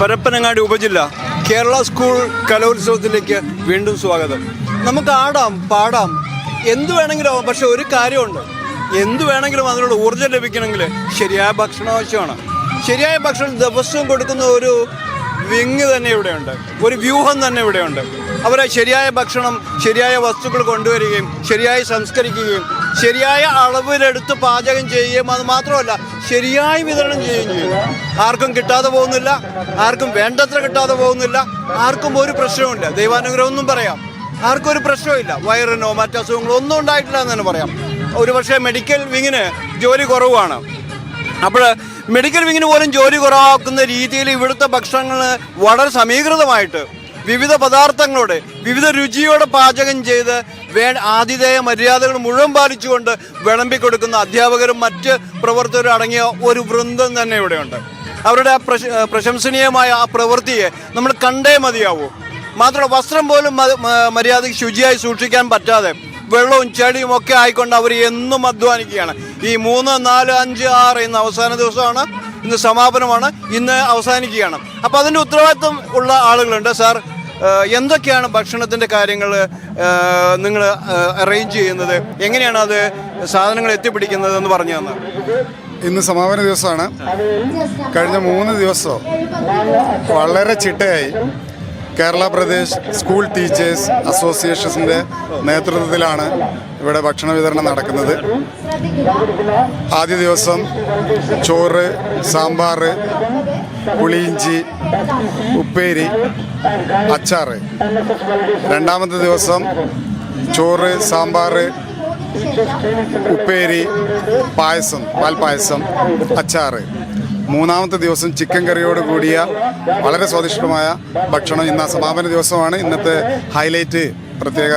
പരപ്പനങ്ങാടി ഉപജില്ല കേരള സ്കൂൾ കലോത്സവത്തിലേക്ക് വീണ്ടും സ്വാഗതം. നമുക്ക് ആടാം പാടാം. എന്ത് വേണമെങ്കിലും ആവാം. പക്ഷെ ഒരു കാര്യമുണ്ട്. എന്ത് വേണമെങ്കിലും അതിനുള്ള ഊർജം ലഭിക്കണമെങ്കിൽ ശരിയായ ഭക്ഷണം ആവശ്യമാണ്. ശരിയായ ഭക്ഷണം ദിവസവും കൊടുക്കുന്ന ഒരു വിങ് തന്നെ ഇവിടെയുണ്ട്. ഒരു വ്യൂഹം തന്നെ ഇവിടെയുണ്ട്. അവരെ ശരിയായ ഭക്ഷണം ശരിയായ വസ്തുക്കൾ കൊണ്ടുവരികയും ശരിയായി സംസ്കരിക്കുകയും ശരിയായ അളവിലെടുത്ത് പാചകം ചെയ്യുകയും അത് മാത്രമല്ല ശരിയായി വിതരണം ചെയ്യുകയും ചെയ്യും ആർക്കും കിട്ടാതെ പോകുന്നില്ല ആർക്കും വേണ്ടത്ര കിട്ടാതെ പോകുന്നില്ല ആർക്കും ഒരു പ്രശ്നവുമില്ല. ദൈവാനുഗ്രഹമൊന്നും പറയാം. ആർക്കും ഒരു പ്രശ്നമില്ല വയറിനോ മറ്റസുഖങ്ങളോ ഒന്നും ഉണ്ടായിട്ടില്ല എന്ന് തന്നെ പറയാം. ഒരുപക്ഷെ മെഡിക്കൽ വിങ്ങിന് ജോലി കുറവാണ്. അപ്പോൾ മെഡിക്കൽ വിങ്ങിന് പോലും ജോലി കുറവാക്കുന്ന രീതിയിൽ ഇവിടുത്തെ ഭക്ഷണങ്ങൾ വളരെ സമീകൃതമായിട്ട് വിവിധ പദാർത്ഥങ്ങളോടെ വിവിധ രുചിയോടെ പാചകം ചെയ്ത് വേ ആതിഥേയ മര്യാദകൾ മുഴുവൻ പാലിച്ചുകൊണ്ട് വിളമ്പി കൊടുക്കുന്ന അധ്യാപകരും മറ്റ് പ്രവർത്തകരും അടങ്ങിയ ഒരു വൃന്ദം തന്നെ ഇവിടെയുണ്ട്. അവരുടെ ആ പ്രശ- പ്രശംസനീയമായ ആ പ്രവൃത്തിയെ നമ്മൾ കണ്ടേ മതിയാവൂ. മാത്രമല്ല വസ്ത്രം പോലും മര്യാദയ്ക്ക് ശുചിയായി സൂക്ഷിക്കാൻ പറ്റാതെ വെള്ളവും ചെടിയും ഒക്കെ ആയിക്കൊണ്ട് അവർ എന്നും അധ്വാനിക്കുകയാണ്. ഈ മൂന്ന് നാല് അഞ്ച് ആറ് ഇന്ന് അവസാന ദിവസമാണ് ഇന്ന് സമാപനമാണ്. ഇന്ന് അവസാനിക്കുകയാണ്. അപ്പോൾ അതിന്റെ ഉത്തരവാദിത്വം ഉള്ള ആളുകളുണ്ട്. സാർ എന്തൊക്കെയാണ് ഭക്ഷണത്തിന്റെ കാര്യങ്ങൾ നിങ്ങൾ അറേഞ്ച് ചെയ്യുന്നത്? എങ്ങനെയാണ് അത് സാധനങ്ങൾ എത്തിപ്പിടിക്കുന്നത് എന്ന് പറഞ്ഞു തന്നെ ഇന്ന് സമാപന ദിവസമാണ്. കഴിഞ്ഞ മൂന്ന് ദിവസം വളരെ ചിട്ടയായി. കേരള പ്രദേശ് സ്കൂൾ ടീച്ചേഴ്സ് അസോസിയേഷൻസിന്റെ നേതൃത്വത്തിലാണ് ഇവിടെ ഭക്ഷണ വിതരണം നടക്കുന്നത്. ആദ്യ ദിവസം ചോറ് സാമ്പാർ പുളിയിഞ്ചി ഉപ്പേരി അച്ചാർ രണ്ടാമത്തെ ദിവസം ചോറ് സാമ്പാർ ഉപ്പേരി പായസം പാൽപ്പായസം അച്ചാറ്. മൂന്നാമത്തെ ദിവസം ചിക്കൻ കറിയോട് കൂടിയ വളരെ സ്വാദിഷ്ടമായ ഭക്ഷണം ഇന്ന് സമാപന ദിവസമാണ്. ഇന്നത്തെ ഹൈലൈറ്റ് പ്രത്യേക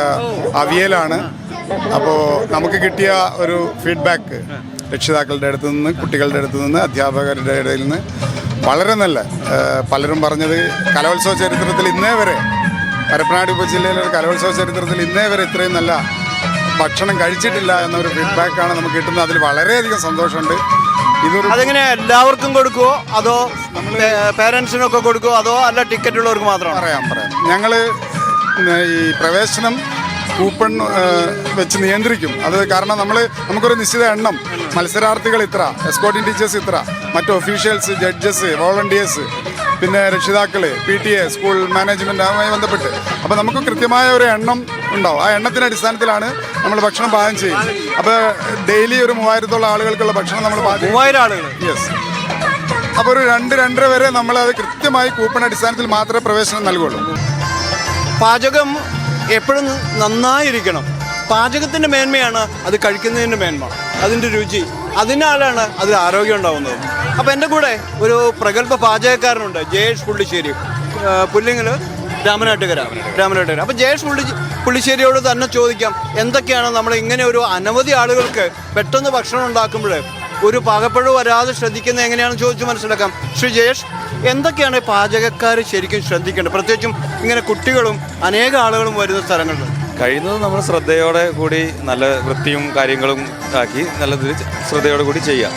അവിയലാണ്. അപ്പോൾ നമുക്ക് കിട്ടിയ ഒരു ഫീഡ്ബാക്ക് രക്ഷിതാക്കളുടെ അടുത്ത് നിന്ന് കുട്ടികളുടെ അടുത്ത് നിന്ന് അധ്യാപകരുടെ ഇടയിൽ നിന്ന് വളരെ നല്ല പലരും പറഞ്ഞത് കലോത്സവ ചരിത്രത്തിൽ ഇന്നേ വരെ പരപ്പനാട് ഉപജില്ലയിലെ കലോത്സവ ചരിത്രത്തിൽ ഇന്നേ വരെ ഇത്രയും നല്ല ഭക്ഷണം കഴിച്ചിട്ടില്ല എന്നൊരു ഫീഡ്ബാക്ക് ആണ് നമുക്ക് കിട്ടുന്നത്. അതിൽ വളരെയധികം സന്തോഷമുണ്ട്. ഇതൊരു അതെങ്ങനെ എല്ലാവർക്കും കൊടുക്കുമോ അതോ പേരൻസിനൊക്കെ കൊടുക്കുമോ അതോ അല്ല ടിക്കറ്റ് ഉള്ളവർക്ക് മാത്രമാണോ? പറയാം പറയാം. ഞങ്ങൾ ഈ പ്രവേശനം കൂപ്പൺ വെച്ച് നിയന്ത്രിക്കും. അത് കാരണം നമ്മൾ നമുക്കൊരു നിശ്ചിത എണ്ണം. മത്സരാർത്ഥികൾ ഇത്ര എസ്കോട്ടിംഗ് ടീച്ചേഴ്സ് ഇത്ര മറ്റ് ഒഫീഷ്യൽസ് ജഡ്ജസ് വോളണ്ടിയേഴ്സ് പിന്നെ രക്ഷിതാക്കൾ P T A school management അതുമായി ബന്ധപ്പെട്ട്. അപ്പോൾ നമുക്ക് കൃത്യമായ ഒരു എണ്ണം ഉണ്ടാവും. ആ എണ്ണത്തിന്റെ അടിസ്ഥാനത്തിലാണ് നമ്മൾ ഭക്ഷണം പാകം ചെയ്യുന്നത്. അപ്പോൾ ഡെയിലി ഒരു മൂവായിരത്തോളം ആളുകൾക്കുള്ള ഭക്ഷണം നമ്മൾ മൂവായിരം ആളുകൾ. യെസ് അപ്പോൾ ഒരു രണ്ട് രണ്ടര വരെ നമ്മൾ അത് കൃത്യമായി കൂപ്പൺ അടിസ്ഥാനത്തിൽ മാത്രമേ പ്രവേശനം നൽകുള്ളൂ പാചകം എപ്പോഴും നന്നായിരിക്കണം. പാചകത്തിന്റെ മേന്മയാണ് അത് കഴിക്കുന്നതിന്റെ മേന്മ. അതിന്റെ രുചി. അതിനാലാണ് അതിൽ ആരോഗ്യം ഉണ്ടാവുന്നത്. അപ്പോൾ എന്റെ കൂടെ ഒരു പ്രഗത്ഭ പാചകക്കാരനുണ്ട് ജയേഷ് പുള്ളിശ്ശേരി. പുല്ലിങ്ങിൽ രാമനാട്ടുകര രാമനാട്ടുകര. അപ്പോൾ ജയേഷ് പുള്ളി പുള്ളിശ്ശേരിയോട് തന്നെ ചോദിക്കാം എന്തൊക്കെയാണ് നമ്മൾ ഇങ്ങനെ ഒരു അനവധി ആളുകൾക്ക് പെട്ടെന്ന് ഭക്ഷണം ഉണ്ടാക്കുമ്പോൾ ഒരു പാകപ്പഴു വരാതെ ശ്രദ്ധിക്കുന്നത് എങ്ങനെയാണെന്ന് ചോദിച്ച് മനസ്സിലാക്കാം. ശ്രീ ജയേഷ് എന്തൊക്കെയാണ് പാചകക്കാർ ശരിക്കും ശ്രദ്ധിക്കേണ്ടത്? പ്രത്യേകിച്ചും ഇങ്ങനെ കുട്ടികളും അനേക ആളുകളും വരുന്ന സ്ഥലങ്ങളിൽ കഴിയുന്നത് നമ്മൾ ശ്രദ്ധയോടെ കൂടി നല്ല വൃത്തിയും കാര്യങ്ങളും ആക്കി നല്ല ശ്രദ്ധയോടെ കൂടി ചെയ്യാം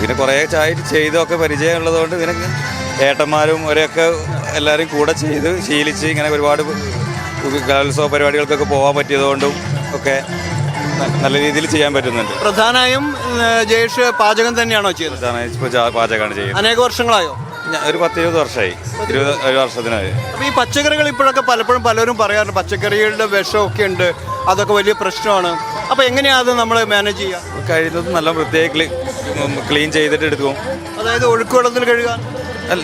പിന്നെ കുറേ ചായ ചെയ്തൊക്കെ പരിചയമുള്ളതുകൊണ്ട് ഇതിനൊക്കെ ഏട്ടന്മാരും ഒരെയൊക്കെ എല്ലാവരും കൂടെ ചെയ്ത് ശീലിച്ച് ഇങ്ങനെ ഒരുപാട് കലോത്സവ പരിപാടികൾക്കൊക്കെ പോകാൻ പറ്റിയതുകൊണ്ടും ഒക്കെ നല്ല രീതിയിൽ ചെയ്യാൻ പറ്റുന്നുണ്ട്. പ്രധാനമായും ജയേഷ് പാചകം തന്നെയാണോ ചെയ്യുന്നത്? പാചകമാണ് ചെയ്യുന്നത്. അനേക വർഷങ്ങളായോ? ഒരു പത്ത് ഇരുപത് വർഷമായി ഇരുപത് ഒരു വർഷത്തിനായി. അപ്പോൾ ഈ പച്ചക്കറികൾ ഇപ്പോഴൊക്കെ പലപ്പോഴും പലരും പറയാറുണ്ട് പച്ചക്കറികളുടെ വിഷമൊക്കെ ഉണ്ട്. അതൊക്കെ വലിയ പ്രശ്നമാണ്. അപ്പോൾ എങ്ങനെയാണ് അത് നമ്മൾ മാനേജ് ചെയ്യുക കഴിയുന്നത് നല്ല വൃത്തിയായി ക്ലീ ക്ലീൻ ചെയ്തിട്ട് എടുക്കും. അതായത് ഒഴുക്ക് വെള്ളത്തിൽ കഴുകാൻ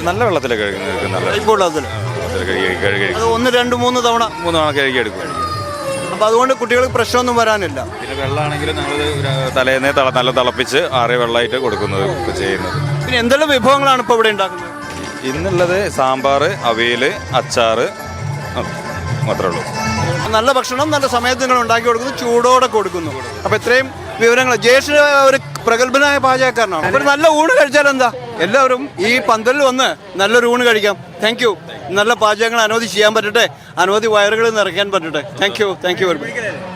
നല്ല വെള്ളത്തിലൊക്കെ കഴുകുന്നത് നല്ല വെള്ളത്തിൽ വെള്ളത്തിൽ കഴുകി കഴുകി അത് ഒന്ന് രണ്ട് മൂന്ന് തവണ. മൂന്ന് തവണ കഴുകി എടുക്കും അപ്പോൾ അതുകൊണ്ട് കുട്ടികൾക്ക് പ്രശ്നമൊന്നും വരാനില്ല. പിന്നെ വെള്ളമാണെങ്കിലും ഞങ്ങൾ തലേന്നേ തള നല്ല തിളപ്പിച്ച് ആറിയ വെള്ളമായിട്ട് കൊടുക്കുന്നത് ചെയ്യുന്നത്. പിന്നെ എന്തെല്ലാം വിഭവങ്ങളാണ് ഇപ്പോൾ ഇവിടെ ഉണ്ടാക്കുന്നത്? ഇന്നുള്ളത് സാമ്പാർ അവിയൽ അച്ചാറ് മാത്രമേ ഉള്ളൂ. നല്ല ഭക്ഷണം നല്ല സമയത്ത് നിങ്ങൾ ഉണ്ടാക്കി കൊടുക്കുന്നു ചൂടോടെ കൊടുക്കുന്നു. അപ്പോൾ ഇത്രയും വിവരങ്ങൾ. ജയേഷ് ഒരു പ്രഗത്ഭനായ പാചകക്കാരനാണ്. അപ്പോൾ നല്ല ഊണ് കഴിച്ചാൽ എന്താ എല്ലാവരും ഈ പന്തലിൽ വന്ന് നല്ലൊരു ഊണ് കഴിക്കാം. താങ്ക് യു നല്ല പാചകങ്ങൾ അനവധി ചെയ്യാൻ പറ്റട്ടെ. അനവധി വയറുകൾ നിറയ്ക്കാൻ പറ്റട്ടെ. Thank you thank you very much